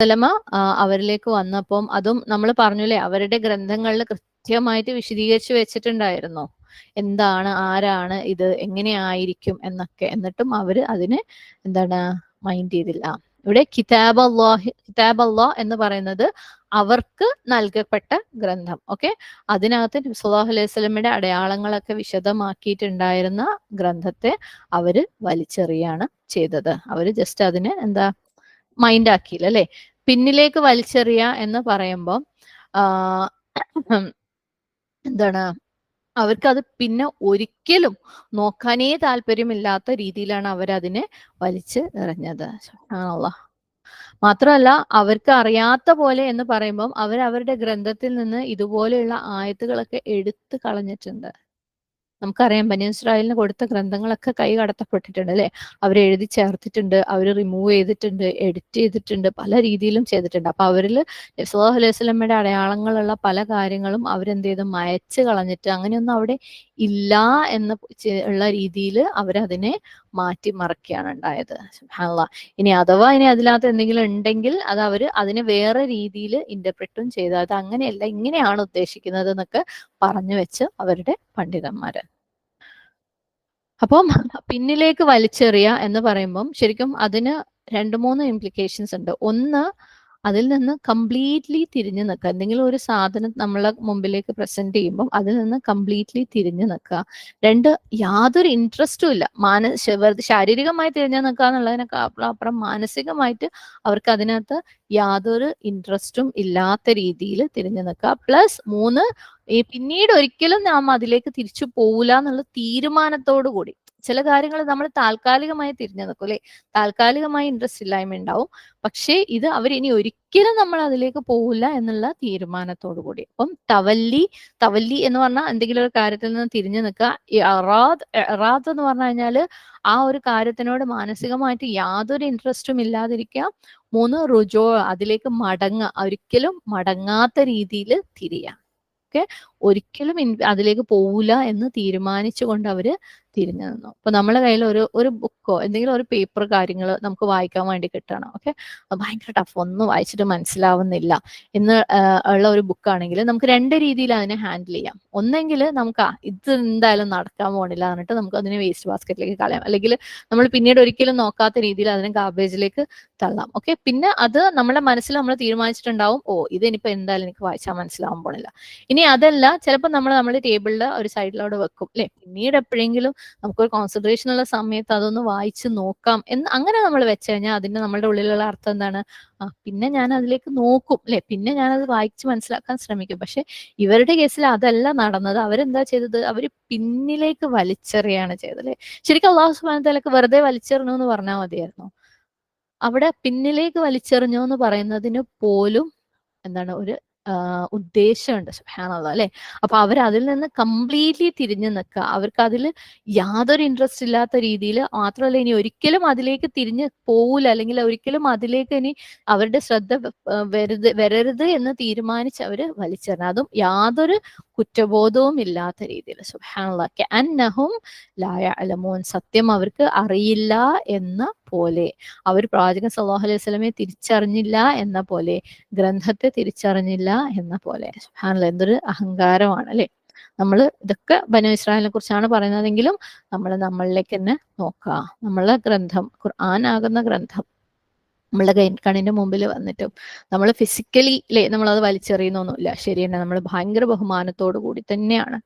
സലമ അവരിലേക്ക് വന്നപ്പം അതും നമ്മൾ പറഞ്ഞില്ലേ അവരുടെ ഗ്രന്ഥങ്ങളിൽ കൃത്യമായിട്ട് വിശദീകരിച്ചു വെച്ചിട്ടുണ്ടായിരുന്നു. എന്താണ് ആരാണ് ഇത് എങ്ങനെയായിരിക്കും എന്നൊക്കെ. എന്നിട്ടും അവർ അതിന് എന്താണ് മൈൻഡ് ചെയ്തില്ല. ഇവിടെ കിതാബ് അള്ളാഹി കിതാബ് അള്ളാഹ് എന്ന് പറയുന്നത് അവർക്ക് നൽകപ്പെട്ട ഗ്രന്ഥം. ഓക്കെ? അതിനകത്ത് സുല്ലാഹു അലൈഹി സ്വലമിയുടെ അടയാളങ്ങളൊക്കെ വിശദമാക്കിയിട്ടുണ്ടായിരുന്ന ഗ്രന്ഥത്തെ അവർ വലിച്ചെറിയാണ് ചെയ്തത്. അവർ ജസ്റ്റ് അതിന് എന്താ മൈൻഡ് ആക്കിയില്ല അല്ലെ? പിന്നിലേക്ക് വലിച്ചെറിയ എന്ന് പറയുമ്പോൾ എന്താണ് അവർക്ക് അത് പിന്നെ ഒരിക്കലും നോക്കാനേ താല്പര്യമില്ലാത്ത രീതിയിലാണ് അവരതിനെ വലിച്ച് എറിഞ്ഞത്. ആണല്ലോ മാത്രമല്ല അവർക്ക് അറിയാത്ത പോലെ എന്ന് പറയുമ്പോൾ അവർ അവരുടെ ഗ്രന്ഥത്തിൽ നിന്ന് ഇതുപോലെയുള്ള ആയത്തുകളൊക്കെ എടുത്തു കളഞ്ഞിട്ടുണ്ട്. നമുക്കറിയാം ബനി ഇസ്രായേലിന് കൊടുത്ത ഗ്രന്ഥങ്ങളൊക്കെ കൈ കടത്തപ്പെട്ടിട്ടുണ്ട് അല്ലെ? അവർ എഴുതി ചേർത്തിട്ടുണ്ട് അവർ റിമൂവ് ചെയ്തിട്ടുണ്ട് എഡിറ്റ് ചെയ്തിട്ടുണ്ട് പല രീതിയിലും ചെയ്തിട്ടുണ്ട്. അപ്പൊ അവരിൽ സുഹാ അലൈഹി സ്വലമ്മയുടെ അടയാളങ്ങളുള്ള പല കാര്യങ്ങളും അവരെന്ത് ചെയ്ത്? മയച്ച് കളഞ്ഞിട്ട് അങ്ങനെയൊന്നും അവിടെ ഇല്ല എന്ന് ഉള്ള രീതിയിൽ അവരതിനെ മാറ്റി മറക്കുകയാണ് ഉണ്ടായത്. സുബ്ഹാനല്ലാ. ഇനി അഥവാ ഇനി അതിനകത്ത് എന്തെങ്കിലും ഉണ്ടെങ്കിൽ അത് അവർ അതിനെ വേറെ രീതിയിൽ ഇന്റർപ്രറ്റും ചെയ്ത് അത് അങ്ങനെയല്ല ഇങ്ങനെയാണ് ഉദ്ദേശിക്കുന്നത് എന്നൊക്കെ പറഞ്ഞു വെച്ച് അവരുടെ പണ്ഡിതന്മാര്. അപ്പം പിന്നിലേക്ക് വലിച്ചെറിയ എന്ന് പറയുമ്പം ശരിക്കും അതിന് രണ്ട് മൂന്ന് ഇംപ്ലിക്കേഷൻസ് ഉണ്ട്. ഒന്ന് അതിൽ നിന്ന് കംപ്ലീറ്റ്ലി തിരിഞ്ഞു നിൽക്കുക എന്തെങ്കിലും ഒരു സാധനം നമ്മളെ മുമ്പിലേക്ക് പ്രസന്റ് ചെയ്യുമ്പോൾ അതിൽ നിന്ന് കംപ്ലീറ്റ്ലി തിരിഞ്ഞു നിൽക്കുക രണ്ട് യാതൊരു ഇൻട്രസ്റ്റും ഇല്ല. മാനസ ശാരീരികമായി തിരിഞ്ഞു നിൽക്കുക എന്നുള്ളതിനൊക്കെ അപ്പുറം മാനസികമായിട്ട് അവർക്ക് അതിനകത്ത് യാതൊരു ഇൻട്രസ്റ്റും ഇല്ലാത്ത രീതിയിൽ തിരിഞ്ഞു നിൽക്കുക പ്ലസ് മൂന്ന് പിന്നീട് ഒരിക്കലും നാം അതിലേക്ക് തിരിച്ചു പോകില്ല എന്നുള്ള തീരുമാനത്തോടു കൂടി ചില കാര്യങ്ങൾ നമ്മൾ താൽക്കാലികമായി തിരിഞ്ഞു നിൽക്കും അല്ലെ? താൽക്കാലികമായി ഇൻട്രസ്റ്റ് ഇല്ലായ്മ ഉണ്ടാവും. പക്ഷേ ഇത് അവർ ഇനി ഒരിക്കലും നമ്മൾ അതിലേക്ക് പോകില്ല എന്നുള്ള തീരുമാനത്തോടു കൂടി. അപ്പം തവല്ലി തവല്ലി എന്ന് പറഞ്ഞാൽ എന്തെങ്കിലും ഒരു കാര്യത്തിൽ നിന്ന് തിരിഞ്ഞു നിൽക്കുക. എറാദ് എറാദ് എന്ന് പറഞ്ഞു കഴിഞ്ഞാൽ ആ ഒരു കാര്യത്തിനോട് മാനസികമായിട്ട് യാതൊരു ഇൻട്രസ്റ്റും ഇല്ലാതിരിക്കുക. മൂന്ന് റുജോ അതിലേക്ക് മടങ്ങുക. ഒരിക്കലും മടങ്ങാത്ത രീതിയിൽ തിരിയുക. ഓക്കെ? ഒരിക്കലും അതിലേക്ക് പോവില്ല എന്ന് തീരുമാനിച്ചുകൊണ്ട് അവർ തിരിഞ്ഞു നിന്നു. അപ്പൊ നമ്മളെ കയ്യിൽ ഒരു ഒരു ബുക്കോ എന്തെങ്കിലും ഒരു പേപ്പർ കാര്യങ്ങൾ നമുക്ക് വായിക്കാൻ വേണ്ടി കിട്ടണം ഓക്കെ? ഭയങ്കര ടഫ് ഒന്നും വായിച്ചിട്ട് മനസ്സിലാവുന്നില്ല. എന്ന് ഉള്ള ഒരു ബുക്കാണെങ്കിൽ നമുക്ക് രണ്ട് രീതിയിൽ അതിനെ ഹാൻഡിൽ ചെയ്യാം. ഒന്നെങ്കിൽ നമുക്ക് ഇത് എന്തായാലും നടക്കാൻ പോണില്ല എന്നിട്ട് നമുക്ക് അതിനെ വേസ്റ്റ് ബാസ്ക്കറ്റിലേക്ക് കളയാം. അല്ലെങ്കിൽ നമ്മൾ പിന്നീട് ഒരിക്കലും നോക്കാത്ത രീതിയിൽ അതിനെ ഗാർബേജിലേക്ക് തള്ളാം ഓക്കെ? പിന്നെ അത് നമ്മുടെ മനസ്സിൽ നമ്മൾ തീരുമാനിച്ചിട്ടുണ്ടാവും ഓ ഇത് ഇതിനിപ്പോ എന്തായാലും എനിക്ക് വായിച്ചാൽ മനസ്സിലാവാൻ പോണില്ല. ഇനി അതല്ല ചിലപ്പോൾ നമ്മൾ നമ്മുടെ ടേബിളിൽ ഒരു സൈഡിലോട് വെക്കും അല്ലെ പിന്നീട് എപ്പോഴെങ്കിലും നമുക്കൊരു കോൺസെൻട്രേഷൻ ഉള്ള സമയത്ത് അതൊന്ന് വായിച്ച് നോക്കാം എന്ന് അങ്ങനെ നമ്മൾ വെച്ച് കഴിഞ്ഞാൽ അതിന്റെ നമ്മളുടെ ഉള്ളിലുള്ള അർത്ഥം എന്താണ്? ആ പിന്നെ ഞാൻ അതിലേക്ക് നോക്കും അല്ലെ പിന്നെ ഞാൻ അത് വായിച്ച് മനസ്സിലാക്കാൻ ശ്രമിക്കും. പക്ഷെ ഇവരുടെ കേസിൽ അതല്ല നടന്നത്. അവരെന്താ ചെയ്തത്? അവർ പിന്നിലേക്ക് വലിച്ചെറിയാണ് ചെയ്തത് അല്ലെ ശരിക്കും അള്ളാഹു സുബാനത്തിലൊക്കെ വെറുതെ വലിച്ചെറിഞ്ഞു എന്ന് പറഞ്ഞാൽ മതിയായിരുന്നു. അവിടെ പിന്നിലേക്ക് വലിച്ചെറിഞ്ഞു എന്ന് പറയുന്നതിന് പോലും എന്താണ് ഒരു ഉദ്ദേശമുണ്ട്. സുഹാനുള്ള അല്ലെ? അപ്പൊ അവർ അതിൽ നിന്ന് കംപ്ലീറ്റ്ലി തിരിഞ്ഞു നിൽക്കുക. അവർക്ക് അതിൽ യാതൊരു ഇൻട്രസ്റ്റ് ഇല്ലാത്ത രീതിയിൽ മാത്രമല്ല ഇനി ഒരിക്കലും അതിലേക്ക് തിരിഞ്ഞ് പോവില്ല അല്ലെങ്കിൽ ഒരിക്കലും അതിലേക്ക് ഇനി അവരുടെ ശ്രദ്ധ വരരുത് വരരുത് എന്ന് തീരുമാനിച്ച് അവർ വലിച്ചെറിഞ്ഞു. അതും യാതൊരു കുറ്റബോധവും ഇല്ലാത്ത രീതിയിൽ അന്നഹും ലായ അലമോൻ സത്യം അവർക്ക് അറിയില്ല എന്ന പോലെ. അവർ പ്രവാചകൻ സല്ലാഹു അലൈഹി സ്വലമെ തിരിച്ചറിഞ്ഞില്ല എന്ന പോലെ. ഗ്രന്ഥത്തെ തിരിച്ചറിഞ്ഞില്ല എന്ന പോലെ. സുഹാനുള്ള എന്തൊരു അഹങ്കാരമാണ് അല്ലെ? നമ്മൾ ഇതൊക്കെ ബനു ഇസ്രായേലിനെ കുറിച്ചാണ് പറയുന്നതെങ്കിലും നമ്മൾ നമ്മളിലേക്ക് തന്നെ നോക്കുക നമ്മളെ ഗ്രന്ഥം ഖുർആൻ ആകുന്ന ഗ്രന്ഥം നമ്മളുടെ കൈ കണ്ണിന്റെ മുമ്പിൽ വന്നിട്ടും നമ്മൾ ഫിസിക്കലി നമ്മൾ അത് വലിച്ചെറിയുന്നൊന്നുമില്ല. ശരി തന്നെ നമ്മൾ ഭയങ്കര ബഹുമാനത്തോടു കൂടി തന്നെയാണ്.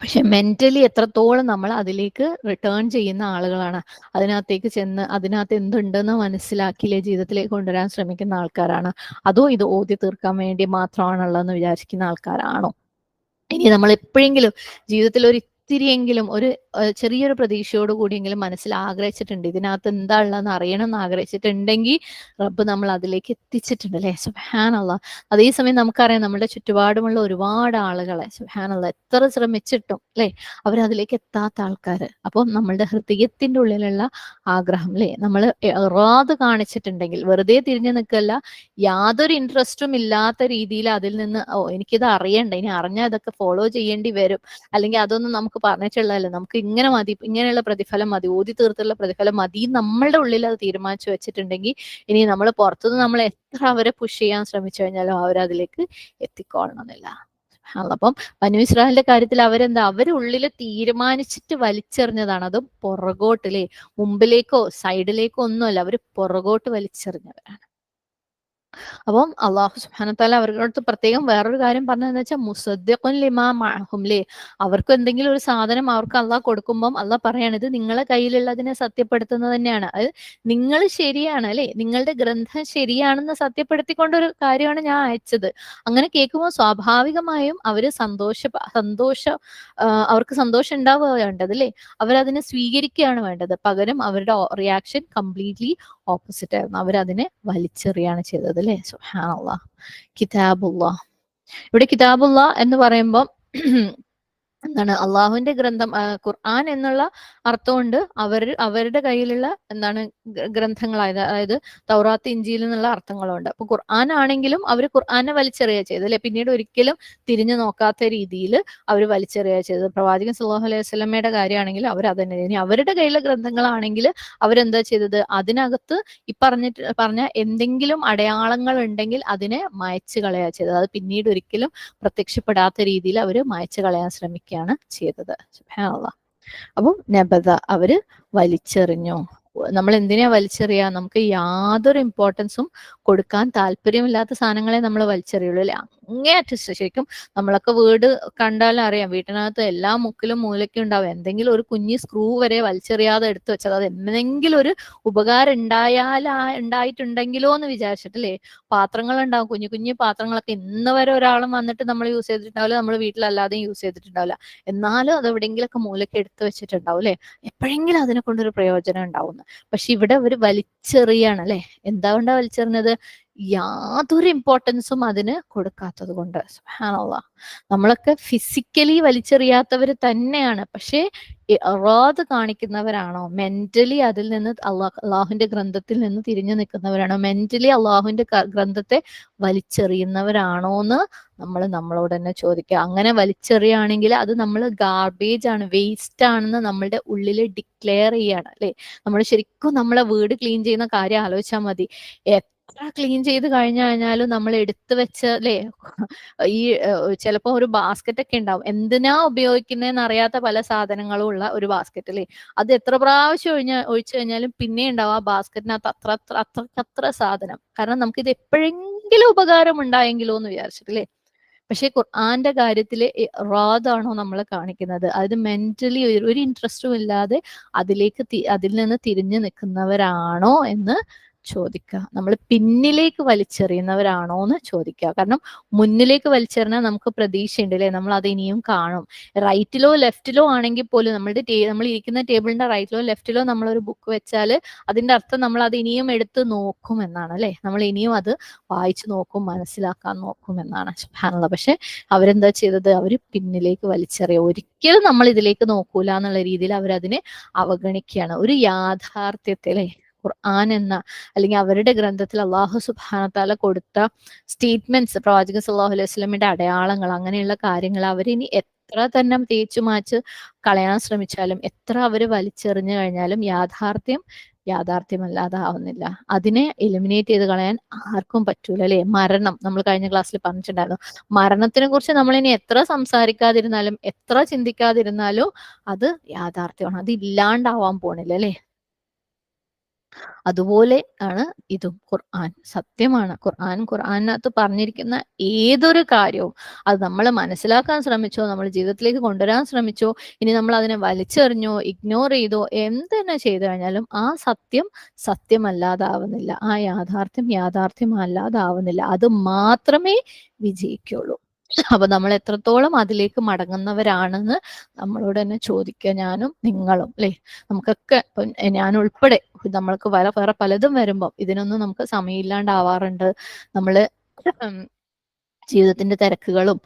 പക്ഷെ മെന്റലി എത്രത്തോളം നമ്മൾ അതിലേക്ക് റിട്ടേൺ ചെയ്യുന്ന ആളുകളാണ്. അതിനകത്തേക്ക് ചെന്ന് അതിനകത്ത് എന്തുണ്ടെന്ന് മനസ്സിലാക്കിയില്ലേ ജീവിതത്തിലേക്ക് കൊണ്ടുവരാൻ ശ്രമിക്കുന്ന ആൾക്കാരാണ്. അതോ ഇത് ഓതി തീർക്കാൻ വേണ്ടി മാത്രമാണുള്ളതെന്ന് വിചാരിക്കുന്ന ആൾക്കാരാണോ? ഇനി നമ്മൾ എപ്പോഴെങ്കിലും ജീവിതത്തിൽ ഒരു ഇത്തിരിയെങ്കിലും ഒരു ചെറിയൊരു പ്രതീക്ഷയോട് കൂടിയെങ്കിലും മനസ്സിൽ ആഗ്രഹിച്ചിട്ടുണ്ട്. ഇതിനകത്ത് എന്താ ഉള്ളതെന്ന് അറിയണം എന്ന് ആഗ്രഹിച്ചിട്ടുണ്ടെങ്കിൽ റബ്ബ് നമ്മൾ അതിലേക്ക് എത്തിച്ചിട്ടുണ്ട് അല്ലെ? സുഹാനുള്ള അതേസമയം നമുക്കറിയാം നമ്മുടെ ചുറ്റുപാടുമുള്ള ഒരുപാട് ആളുകളെ സുഹാനുള്ള എത്ര ശ്രമിച്ചിട്ടും അല്ലെ? അവരതിലേക്ക് എത്താത്ത ആൾക്കാർ അപ്പം നമ്മളുടെ ഹൃദയത്തിന്റെ ഉള്ളിലുള്ള ആഗ്രഹം അല്ലെ? നമ്മൾ എറാത് കാണിച്ചിട്ടുണ്ടെങ്കിൽ വെറുതെ തിരിഞ്ഞു നിൽക്കല്ല യാതൊരു ഇൻട്രസ്റ്റും ഇല്ലാത്ത രീതിയിൽ അതിൽ നിന്ന് ഓ എനിക്കിത് അറിയണ്ട ഇനി അറിഞ്ഞാൽ ഇതൊക്കെ ഫോളോ ചെയ്യേണ്ടി വരും. അല്ലെങ്കിൽ അതൊന്നും നമുക്ക് നമുക്ക് പറഞ്ഞിട്ടുള്ളതല്ല? നമുക്ക് ഇങ്ങനെ മതി ഇങ്ങനെയുള്ള പ്രതിഫലം മതി ഓതി തീർത്തുള്ള പ്രതിഫലം മതി നമ്മളുടെ ഉള്ളിൽ അത് തീരുമാനിച്ചു വെച്ചിട്ടുണ്ടെങ്കിൽ ഇനി നമ്മൾ പുറത്തുനിന്ന് നമ്മൾ എത്ര അവരെ പുഷ് ചെയ്യാൻ ശ്രമിച്ചു കഴിഞ്ഞാലും അവരതിലേക്ക് എത്തിക്കൊള്ളണമെന്നില്ല അപ്പം ബനു ഇസ്രായേലിന്റെ കാര്യത്തിൽ അവരെന്താ? അവരെ ഉള്ളിൽ തീരുമാനിച്ചിട്ട് വലിച്ചെറിഞ്ഞതാണ്. അത് പുറകോട്ടിലെ മുമ്പിലേക്കോ സൈഡിലേക്കോ ഒന്നുമല്ല. അവർ പുറകോട്ട് വലിച്ചെറിഞ്ഞവരാണ്. അപ്പം അള്ളാഹു സുഹാനത്താല അവരുടെ പ്രത്യേകം വേറൊരു കാര്യം പറഞ്ഞതെന്ന് വെച്ചാൽ മുസദ്ദിഖുൻ ലിമാ മഅഹുംലേ അവർക്ക് എന്തെങ്കിലും ഒരു സാധനം അവർക്ക് അള്ളാഹ് കൊടുക്കുമ്പം അള്ളാഹ് പറയാണ് ഇത് നിങ്ങളെ കയ്യിലുള്ളതിനെ സത്യപ്പെടുത്തുന്നത് തന്നെയാണ്. അത് നിങ്ങൾ ശരിയാണ് അല്ലെ? നിങ്ങളുടെ ഗ്രന്ഥം ശരിയാണെന്ന് സത്യപ്പെടുത്തിക്കൊണ്ടൊരു കാര്യമാണ് ഞാൻ അയച്ചത്. അങ്ങനെ കേൾക്കുമ്പോൾ സ്വാഭാവികമായും അവർ സന്തോഷ സന്തോഷ അവർക്ക് സന്തോഷം ഉണ്ടാവുക വേണ്ടത് അല്ലേ? അവരതിനെ സ്വീകരിക്കുകയാണ് വേണ്ടത്. പകരം അവരുടെ റിയാക്ഷൻ കംപ്ലീറ്റ്ലി ഓപ്പോസിറ്റ് ആയിരുന്നു. അവരതിനെ വലിച്ചെറിയാണ് ചെയ്തത് അല്ലേ? സുഹാനുള്ള കിതാബുള്ള ഇവിടെ കിതാബുള്ള എന്ന് പറയുമ്പോൾ എന്താണ് അള്ളാഹുവിന്റെ ഗ്രന്ഥം ഖുർആൻ എന്നുള്ള അർത്ഥമുണ്ട്. അവർ അവരുടെ കയ്യിലുള്ള എന്താണ് ഗ്രന്ഥങ്ങളായത് അതായത് തൗറാത്ത് ഇഞ്ചിയിൽ എന്നുള്ള അർത്ഥങ്ങളുണ്ട്. അപ്പൊ ഖുർആൻ ആണെങ്കിലും അവർ ഖുർആനെ വലിച്ചെറിയ ചെയ്തത് അല്ലെ? പിന്നീട് ഒരിക്കലും തിരിഞ്ഞു നോക്കാത്ത രീതിയിൽ അവർ വലിച്ചെറിയ ചെയ്തത്. പ്രവാചകൻ സല്ലാഹു അലൈഹി വസ്ലമയുടെ കാര്യമാണെങ്കിൽ അവർ അതന്നെ ഇനി അവരുടെ കയ്യിലെ ഗ്രന്ഥങ്ങളാണെങ്കിൽ അവരെന്താ ചെയ്തത്? അതിനകത്ത് ഈ പറഞ്ഞിട്ട് പറഞ്ഞ എന്തെങ്കിലും അടയാളങ്ങൾ ഉണ്ടെങ്കിൽ അതിനെ മായച്ചു കളയാ ചെയ്തത്. അത് പിന്നീട് ഒരിക്കലും പ്രത്യക്ഷപ്പെടാത്ത രീതിയിൽ അവർ മായച്ചു കളയാൻ ശ്രമിക്കുക ഒക്കെയാണ് ചെയ്തത്. അപ്പം നബത അവർ വലിച്ചെറിഞ്ഞു. നമ്മൾ എന്തിനാ വലിച്ചെറിയാ? നമുക്ക് യാതൊരു ഇമ്പോർട്ടൻസും കൊടുക്കാൻ താല്പര്യമില്ലാത്ത സാധനങ്ങളെ നമ്മൾ വലിച്ചെറിയുള്ളൂ അല്ലെ? അങ്ങേയറ്റം ശരിക്കും നമ്മളൊക്കെ വീട് കണ്ടാലും അറിയാം. വീട്ടിനകത്ത് എല്ലാ മുക്കിലും മൂലയ്ക്കും ഉണ്ടാവും. എന്തെങ്കിലും ഒരു കുഞ്ഞി സ്ക്രൂ വരെ വലിച്ചെറിയാതെ എടുത്തു വെച്ചത്. അത് എന്തെങ്കിലും ഒരു ഉപകാരം ഉണ്ടായാലാ ഉണ്ടായിട്ടുണ്ടെങ്കിലോ എന്ന് വിചാരിച്ചിട്ടില്ലേ പാത്രങ്ങൾ ഉണ്ടാവും. കുഞ്ഞു കുഞ്ഞു പാത്രങ്ങളൊക്കെ ഇന്ന് വരെ ഒരാളും വന്നിട്ട് നമ്മൾ യൂസ് ചെയ്തിട്ടുണ്ടാവില്ല. നമ്മൾ വീട്ടിലല്ലാതെയും യൂസ് ചെയ്തിട്ടുണ്ടാവില്ല. എന്നാലും അത് എവിടെയെങ്കിലൊക്കെ മൂലയ്ക്ക് എടുത്തു വെച്ചിട്ടുണ്ടാവും അല്ലെ? എപ്പോഴെങ്കിലും അതിനെ കൊണ്ടൊരു പ്രയോജനം ഉണ്ടാവുന്നു. പക്ഷെ ഇവിടെ അവർ വലിച്ചെറിയാണ് അല്ലെ? എന്താ കൊണ്ടാ വലിച്ചെറിഞ്ഞത്? യാതൊരു ഇമ്പോർട്ടൻസും അതിന് കൊടുക്കാത്തത് കൊണ്ട്. സുഹാനുള്ള നമ്മളൊക്കെ ഫിസിക്കലി വലിച്ചെറിയാത്തവർ തന്നെയാണ്. പക്ഷേ റാദ് കാണിക്കുന്നവരാണോ? മെന്റലി അതിൽ നിന്ന് അള്ളാഹ് അള്ളാഹുവിന്റെ ഗ്രന്ഥത്തിൽ നിന്ന് തിരിഞ്ഞു നിൽക്കുന്നവരാണോ? മെന്റലി അള്ളാഹുവിന്റെ ഗ്രന്ഥത്തെ വലിച്ചെറിയുന്നവരാണോ എന്ന് നമ്മൾ നമ്മളോട് തന്നെ ചോദിക്കുക. അങ്ങനെ വലിച്ചെറിയുകയാണെങ്കിൽ അത് നമ്മൾ ഗാർബേജ് ആണ് വേസ്റ്റ് ആണെന്ന് നമ്മളുടെ ഉള്ളിൽ ഡിക്ലെയർ ചെയ്യാണ് അല്ലെ? നമ്മൾ ശരിക്കും നമ്മളെ വീട് ക്ലീൻ ചെയ്യുന്ന കാര്യം ആലോചിച്ചാൽ മതി. എത്ര ക്ലീൻ ചെയ്ത് കഴിഞ്ഞു കഴിഞ്ഞാലും നമ്മൾ എടുത്തു വെച്ച അല്ലേ ഈ ചിലപ്പോ ഒരു ബാസ്ക്കറ്റ് ഒക്കെ ഉണ്ടാവും. എന്തിനാ ഉപയോഗിക്കുന്നതെന്ന് അറിയാത്ത പല സാധനങ്ങളും ഉള്ള ഒരു ബാസ്ക്കറ്റ് അല്ലേ അത് എത്ര പ്രാവശ്യം ഒഴിഞ്ഞ ഒഴിച്ചു കഴിഞ്ഞാലും പിന്നെ ഉണ്ടാവും ആ ബാസ്ക്കറ്റിനകത്ത് അത്ര അത്ര അത്രക്കത്ര അത്ര സാധനം. കാരണം നമുക്ക് ഇത് എപ്പോഴെങ്കിലും ഉപകാരം ഉണ്ടായെങ്കിലോ എന്ന് വിചാരിച്ചിട്ടില്ലേ പക്ഷെ ഖുർആന്റെ കാര്യത്തിൽ റാദാണോ നമ്മൾ കാണിക്കുന്നത്? അതായത് മെന്റലി ഒരു ഇൻട്രസ്റ്റും ഇല്ലാതെ അതിലേക്ക് അതിൽ നിന്ന് തിരിഞ്ഞു നിൽക്കുന്നവരാണോ എന്ന് ചോദിക്കുക നമ്മൾ പിന്നിലേക്ക് വലിച്ചെറിയുന്നവരാണോ എന്ന് ചോദിക്കുക കാരണം മുന്നിലേക്ക് വലിച്ചെറിഞ്ഞാൽ നമുക്ക് പ്രതീക്ഷയുണ്ട് അല്ലെ? നമ്മൾ അത് ഇനിയും കാണും. റൈറ്റിലോ ലെഫ്റ്റിലോ ആണെങ്കിൽ പോലും നമ്മളുടെ നമ്മൾ ഇരിക്കുന്ന ടേബിളിന്റെ റൈറ്റിലോ ലെഫ്റ്റിലോ നമ്മൾ ഒരു ബുക്ക് വെച്ചാൽ അതിന്റെ അർത്ഥം നമ്മൾ അത് ഇനിയും എടുത്ത് നോക്കും എന്നാണ് അല്ലെ? നമ്മൾ ഇനിയും അത് വായിച്ചു നോക്കും മനസ്സിലാക്കാൻ നോക്കും എന്നാണ്. സുഹാനുള്ള പക്ഷെ അവരെന്താ ചെയ്തത്? അവർ പിന്നിലേക്ക് വലിച്ചെറിയ. ഒരിക്കലും നമ്മൾ ഇതിലേക്ക് നോക്കൂല എന്നുള്ള രീതിയിൽ അവരതിനെ അവഗണിക്കുകയാണ്. ഒരു യാഥാർത്ഥ്യത്തെ ഖുർആൻ എന്ന അല്ലെങ്കിൽ അവരുടെ ഗ്രന്ഥത്തിൽ അള്ളാഹു സുബാനത്താല കൊടുത്ത സ്റ്റേറ്റ്മെന്റ്സ് പ്രവാചക സല്ലാഹു അലൈഹി വസ്ലമിന്റെ അടയാളങ്ങൾ അങ്ങനെയുള്ള കാര്യങ്ങൾ അവരിനി എത്ര തന്നെ തേച്ചു മാച്ച് കളയാൻ ശ്രമിച്ചാലും എത്ര അവർ വലിച്ചെറിഞ്ഞു കഴിഞ്ഞാലും യാഥാർത്ഥ്യം യാഥാർത്ഥ്യമല്ലാതെ ആവുന്നില്ല അതിനെ എലിമിനേറ്റ് ചെയ്ത് കളയാൻ ആർക്കും പറ്റൂല അല്ലെ? മരണം നമ്മൾ കഴിഞ്ഞ ക്ലാസ്സിൽ പറഞ്ഞിട്ടുണ്ടായിരുന്നു. മരണത്തിനെ കുറിച്ച് നമ്മൾ ഇനി എത്ര സംസാരിക്കാതിരുന്നാലും എത്ര ചിന്തിക്കാതിരുന്നാലും അത് യാഥാർത്ഥ്യമാണ്. അത് ഇല്ലാണ്ടാവാൻ പോണില്ല അല്ലെ? അതുപോലെ ആണ് ഇതും ഖുർആൻ. സത്യമാണ്. ഖുർആൻ ഖുർആനകത്ത് പറഞ്ഞിരിക്കുന്ന ഏതൊരു കാര്യവും അത് നമ്മൾ മനസ്സിലാക്കാൻ ശ്രമിച്ചോ നമ്മൾ ജീവിതത്തിലേക്ക് കൊണ്ടുവരാൻ ശ്രമിച്ചോ ഇനി നമ്മൾ അതിനെ വലിച്ചെറിഞ്ഞോ ഇഗ്നോർ ചെയ്തോ എന്ത് തന്നെ ചെയ്തു കഴിഞ്ഞാലും ആ സത്യം സത്യമല്ലാതാവുന്നില്ല. ആ യാഥാർത്ഥ്യം യാഥാർത്ഥ്യമല്ലാതാവുന്നില്ല. അത് മാത്രമേ വിജയിക്കുള്ളൂ. അപ്പൊ നമ്മൾ എത്രത്തോളം അതിലേക്ക് മടങ്ങുന്നവരാണെന്ന് നമ്മളോട് തന്നെ ചോദിക്കുക. ഞാനും നിങ്ങളും അല്ലെ നമുക്കൊക്കെ ഞാൻ ഉൾപ്പെടെ നമ്മൾക്ക് വേറെ വേറെ പലതും വരുമ്പോൾ ഇതിനൊന്നും നമുക്ക് സമയമില്ലാണ്ടാവാറുണ്ട്. നമ്മൾ ജീവിതത്തിന്റെ തിരക്കുകളും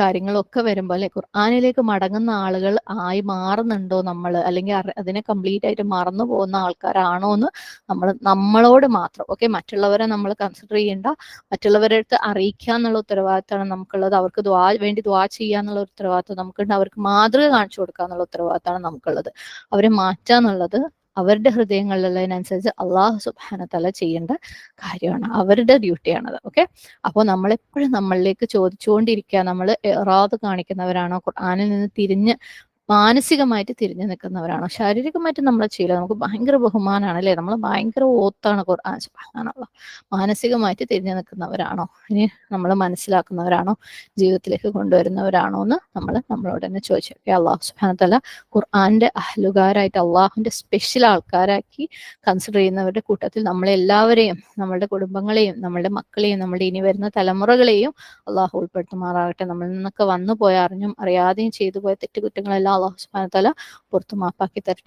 കാര്യങ്ങളും ഒക്കെ വരുമ്പോൾ അല്ലെ ഖുർആാനിലേക്ക് മടങ്ങുന്ന ആളുകൾ ആയി മാറുന്നുണ്ടോ നമ്മൾ അല്ലെങ്കിൽ അതിനെ കംപ്ലീറ്റ് ആയിട്ട് മറന്നു പോകുന്ന ആൾക്കാരാണോ എന്ന് നമ്മൾ നമ്മളോട് മാത്രം. ഓക്കെ മറ്റുള്ളവരെ നമ്മൾ കൺസിഡർ ചെയ്യേണ്ട മറ്റുള്ളവരുടെ അടുത്ത് അറിയിക്കുക എന്നുള്ള ഉത്തരവാദിത്തമാണ് നമുക്കുള്ളത്. അവർക്ക് ദ്വാ വേണ്ടി ദ്വാ ചെയ്യുക എന്നുള്ള ഉത്തരവാദിത്തം നമുക്കുണ്ട്. അവർക്ക് മാതൃക കാണിച്ചു കൊടുക്കുക എന്നുള്ള ഉത്തരവാദിത്തമാണ് നമുക്കുള്ളത്. അവരെ മാറ്റുക എന്നുള്ളത് അവരുടെ ഹൃദയങ്ങളിലുള്ളതിനനുസരിച്ച് അള്ളാഹു സുബാനത്തല ചെയ്യേണ്ട കാര്യമാണ്. അവരുടെ ഡ്യൂട്ടിയാണത്. ഓക്കെ? അപ്പോൾ നമ്മളെപ്പോഴും നമ്മളിലേക്ക് ചോദിച്ചുകൊണ്ടിരിക്കുക നമ്മൾ എറാത് കാണിക്കുന്നവരാണോ ഖുർആാനിൽ നിന്ന് തിരിഞ്ഞ് മാനസികമായിട്ട് തിരിഞ്ഞു നിൽക്കുന്നവരാണ്. ശാരീരികമായിട്ട് നമ്മളെ ചെയ്യില്ല. നമുക്ക് ഭയങ്കര ബഹുമാനമാണ് അല്ലേ? നമ്മൾ ഭയങ്കര ഓത്താണ് സുബ്ഹാനല്ലാഹ് മാനസികമായിട്ട് തിരിഞ്ഞു നിൽക്കുന്നവരാണോ? ഇനി നമ്മൾ മനസ്സിലാക്കുന്നവരാണോ? ജീവിതത്തിലേക്ക് കൊണ്ടുവരുന്നവരാണോ എന്ന് നമ്മൾ നമ്മളോട് തന്നെ ചോദിച്ചു. ഓക്കെ അള്ളാഹു സുബാനത്തല്ല ഖുർആാന്റെ അഹ്ലുകാരായിട്ട് അള്ളാഹുവിന്റെ സ്പെഷ്യൽ ആൾക്കാരാക്കി കൺസിഡർ ചെയ്യുന്നവരുടെ കൂട്ടത്തിൽ നമ്മളെല്ലാവരെയും നമ്മളുടെ കുടുംബങ്ങളെയും നമ്മളുടെ മക്കളെയും നമ്മുടെ ഇനി വരുന്ന തലമുറകളെയും അള്ളാഹു ഉൾപ്പെടുത്തുമാറാകട്ടെ. നമ്മളിൽ നിന്നൊക്കെ വന്നു പോയ അറിഞ്ഞും അറിയാതെയും ചെയ്തു പോയ തെറ്റുകുറ്റങ്ങളെല്ലാം Allah Subhanahu Wa Taala bertemu apa kita